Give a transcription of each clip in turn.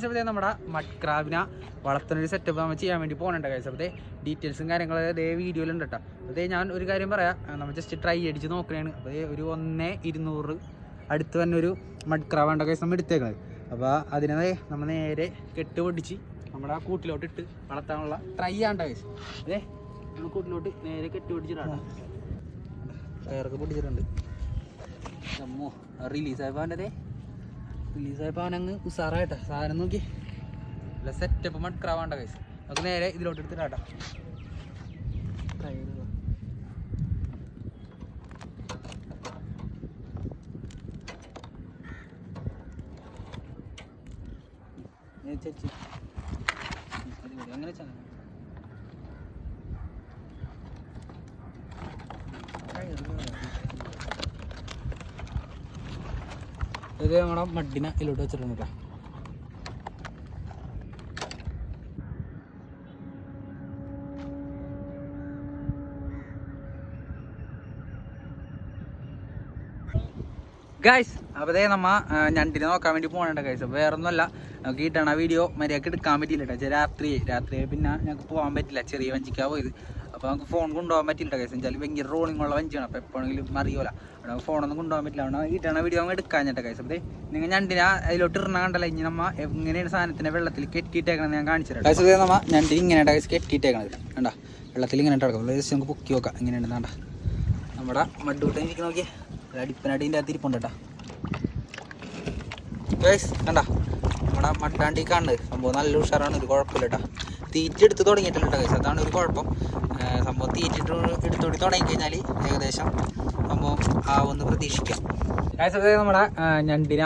അപ്പോൾ നമ്മുടെ മഡ് ക്രാബിനെ വളർത്തുന്ന ഒരു സെറ്റപ്പ് നമ്മൾ ചെയ്യാൻ വേണ്ടി പോകുന്നുണ്ട് അപ്പോൾ ഡീറ്റെയിൽസും കാര്യങ്ങളും അതേ വീഡിയോയിലുണ്ട് കേട്ടോ അതേ ഞാൻ ഒരു കാര്യം പറയാം. നമ്മൾ ജസ്റ്റ് ട്രൈ അടിച്ച് നോക്കണേണ്. അപ്പോൾ ഒരു ഒന്നേ ഇരുന്നൂറ് അടുത്ത് തന്നെ ഒരു മഡ് ക്രാബാണ്ട കൈസ് നമ്മൾ എടുത്തേക്കുന്നത് അപ്പോൾ അതിനെ നമ്മൾ നേരെ കെട്ട് പൊടിച്ച് നമ്മുടെ ആ കൂട്ടിലോട്ട് ഇട്ട് വളർത്താനുള്ള ട്രൈ ആണ്ട കഴിച്ചു അതെ നമ്മൾ കൂട്ടിലോട്ട് നേരെ കെട്ട് പൊടിച്ചിട്ടാണ് കയറൊക്കെ പൊടിച്ചിട്ടുണ്ട് റിലീസ് റിലീസായപ്പോൾ അവന്റെ റിലീസായപ്പോൾ അവനങ്ങ് ഉസാറായിട്ടാ. സാധനം നോക്കി. അല്ല സെറ്റപ്പ് മട്ക്രാവാണ്ട കൈസ് നമുക്ക് നേരെ ഇതിലോട്ട് എടുത്തിട്ടാട്ടാ ചേച്ചി. അങ്ങനെ വെച്ചാൽ ഇത് നമ്മുടെ മഡിനെ ഇതിലോട്ട് വെച്ചിട്ടുണ്ട് കേട്ടോ അപ്പോൾ അതേ നമ്മ ഞണ്ടിനെ നോക്കാൻ വേണ്ടി പോകണുണ്ട് ഗൈസ് വേറെ ഒന്നുമല്ല നമുക്ക് കിട്ടണ വീഡിയോ മര്യാദയ്ക്ക് എടുക്കാൻ പറ്റില്ല കേട്ടോ രാത്രി രാത്രി പിന്നെ ഞങ്ങൾക്ക് പോകാൻ പറ്റില്ല. ചെറിയ വഞ്ചിക്കാ പോയത്. അപ്പോൾ നമുക്ക് ഫോൺ കൊണ്ടുപോകാൻ പറ്റില്ല കേസ് വെച്ചാൽ ഭയങ്കര റോളിംഗ് ഉള്ള വഞ്ചിയാണ്. അപ്പോൾ എപ്പോഴെങ്കിലും അറിയൂല. അവിടെ ഫോണൊന്നും കൊണ്ടുപോകാൻ പറ്റില്ല. അവിടെ കിട്ടണ വീഡിയോ അങ്ങ് എടുക്കാൻ കേട്ടോ കേസ് അപ്പോൾ നിങ്ങൾ ഞണ്ടിനെ അതിലോട്ട് ഇറങ്ങ കണ്ടല്ല. ഇനി നമ്മ എങ്ങനെയാണ് സാധനത്തിനെ വെള്ളത്തിൽ കെട്ടിയിട്ടേക്കണം ഞാൻ കാണിച്ചു തരാം ഗൈസ് നമ്മ ഞണ്ടി ഇങ്ങനെ കേസ് കെട്ടിയിട്ടേക്കണത്. കണ്ടാ? വെള്ളത്തിൽ ഇങ്ങനെ ഇട്ടടക്കും ജസ്റ്റ് നമുക്ക് പൊക്കി നോക്കാം. എങ്ങനെയുണ്ട് കണ്ടാ? നമ്മുടെ മഡ്ഡൂട്ട് എനിക്ക് നോക്കിയേ. അടിപ്പനടീന്റെ അകത്ത് ഇരിപ്പുണ്ട് കേട്ടോ. കേസ് കണ്ട? നമ്മുടെ മട്ടാണ്ടി കാണുന്നത്. സംഭവം നല്ല ഉഷാറാണ്. ഒരു കുഴപ്പമില്ല കേട്ടോ. തീറ്റ എടുത്ത് തുടങ്ങിയിട്ടില്ല കേട്ടോ അതാണ് ഒരു കുഴപ്പം. സംഭവം തീറ്റിട്ട് എടുത്തോടി തുടങ്ങി കഴിഞ്ഞാൽ ഏകദേശം സംഭവം ആവുമെന്ന് പ്രതീക്ഷിക്കാം. ഗൈസ് അതായത് നമ്മുടെ ഞണ്ടിന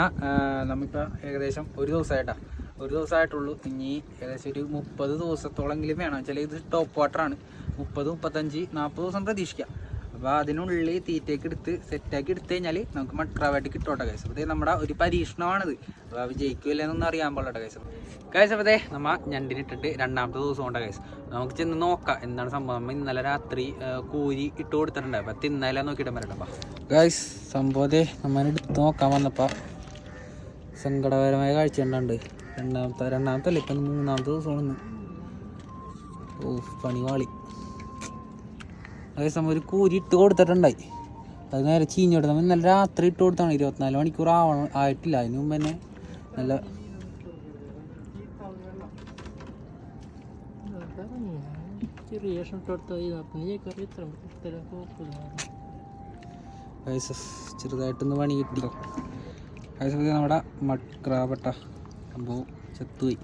നമുക്കിപ്പോൾ ഏകദേശം ഒരു ദിവസമായിട്ടാ ഒരു ദിവസമായിട്ടുള്ളൂ ഇനി ഏകദേശം ഒരു മുപ്പത് ദിവസത്തോളെങ്കിലും വേണം. വെച്ചാൽ ഇത് ടോപ്പ് വാട്ടറാണ് മുപ്പത് മുപ്പത്തഞ്ച് നാൽപ്പത് ദിവസം പ്രതീക്ഷിക്കാം. അപ്പോൾ അതിനുള്ളിൽ തീറ്റയൊക്കെ എടുത്ത് സെറ്റാക്കി എടുത്തു കഴിഞ്ഞാൽ നമുക്ക് മട്രാവായിട്ട് കിട്ടോട്ടെ കൈസ് അപ്പോൾ നമ്മുടെ ഒരു പരീക്ഷണമാണിത്. അപ്പോൾ ജയിക്കില്ല എന്നൊന്നും അറിയാൻ പാടില്ല കൈസ് കൈസ് അപ്പോൾ നമ്മ ഞണ്ടിനിട്ടിട്ട് രണ്ടാമത്തെ ദിവസം കൊണ്ട് കൈസ് നമുക്ക് ചെന്ന് നോക്കാം എന്താണ് സംഭവം. നമ്മൾ ഇന്നലെ രാത്രി കൂരി ഇട്ട് കൊടുത്തിട്ടുണ്ട്. അപ്പോൾ തിന്നാലേ നോക്കിയിട്ട് വരട്ടെ ഗൈസ് സംഭവത്തെ നമ്മൾ എടുത്ത് നോക്കാൻ വന്നപ്പോൾ സങ്കടകരമായ കാഴ്ച ഉണ്ടാണ്ട് രണ്ടാമത്തെ രണ്ടാമത്തെ അല്ല? ഇപ്പം മൂന്നാമത്തെ ദിവസമാണ് ഓ പണിവാളി. അതേ സമയം ഒരു കൂരി ഇട്ട് കൊടുത്തിട്ടുണ്ടായി. അത് നേരെ ചീഞ്ഞോട്ട് നമ്മൾ നല്ല രാത്രി ഇട്ട് കൊടുത്താണ്. ഇരുപത്തിനാല് മണിക്കൂർ ആവണം ആയിട്ടില്ല. അതിന് മുമ്പ് തന്നെ നല്ല ചെറുതായിട്ടൊന്ന് പണി കിട്ടി. നമ്മുടെ മട്രാപട്ട സംഭവം ചത്തുപോയി.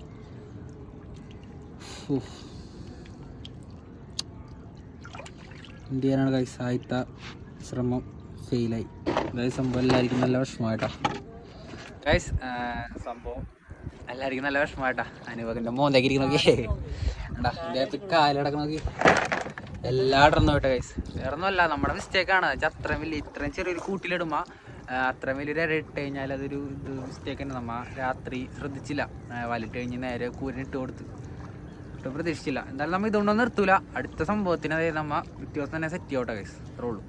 ഉഫ്. ഇന്ത്യയിലാണ് കൈസ് ആദ്യത്തെ ശ്രമം ഫെയിലായി അതായത് സംഭവം എല്ലാവർക്കും നല്ല വിഷമമായിട്ടാ. ഗൈസ് സംഭവം എല്ലാവർക്കും നല്ല വിഷമമായിട്ടാ. അനുഭവത്തിന്റെ മോന്തേക്ക് ഇരിക്കുന്ന നോക്കിയേ എടാ എന്റെ അകത്ത് കാലടക്ക നോക്കി. എല്ലാം ഇടർന്നു പോട്ടെ ഗൈസ് വേറെ ഒന്നുമല്ല നമ്മുടെ മിസ്റ്റേക്കാണ് അത്രയും വലിയ ഇത്രയും ചെറിയൊരു കൂട്ടിലിടുമ്പോൾ അത്രയും വലിയൊരു ഇട്ട് കഴിഞ്ഞാൽ അതൊരു ഇത് മിസ്റ്റേക്ക് തന്നെ നമ്മ രാത്രി ശ്രദ്ധിച്ചില്ല. വലിട്ട് കഴിഞ്ഞ് നേരെ കൂരിനിട്ട് കൊടുത്ത്. ഒട്ടും പ്രതീക്ഷിച്ചില്ല. എന്തായാലും നമ്മൾ ഇതുകൊണ്ടൊന്നും നിർത്തൂല. അടുത്ത സംഭവത്തിന് അതായത് നമ്മ വ്യത്യാസം തന്നെ സെറ്റ് ചെയ്യോട്ടെ ഗൈസ് അത്രേ ഉള്ളൂ.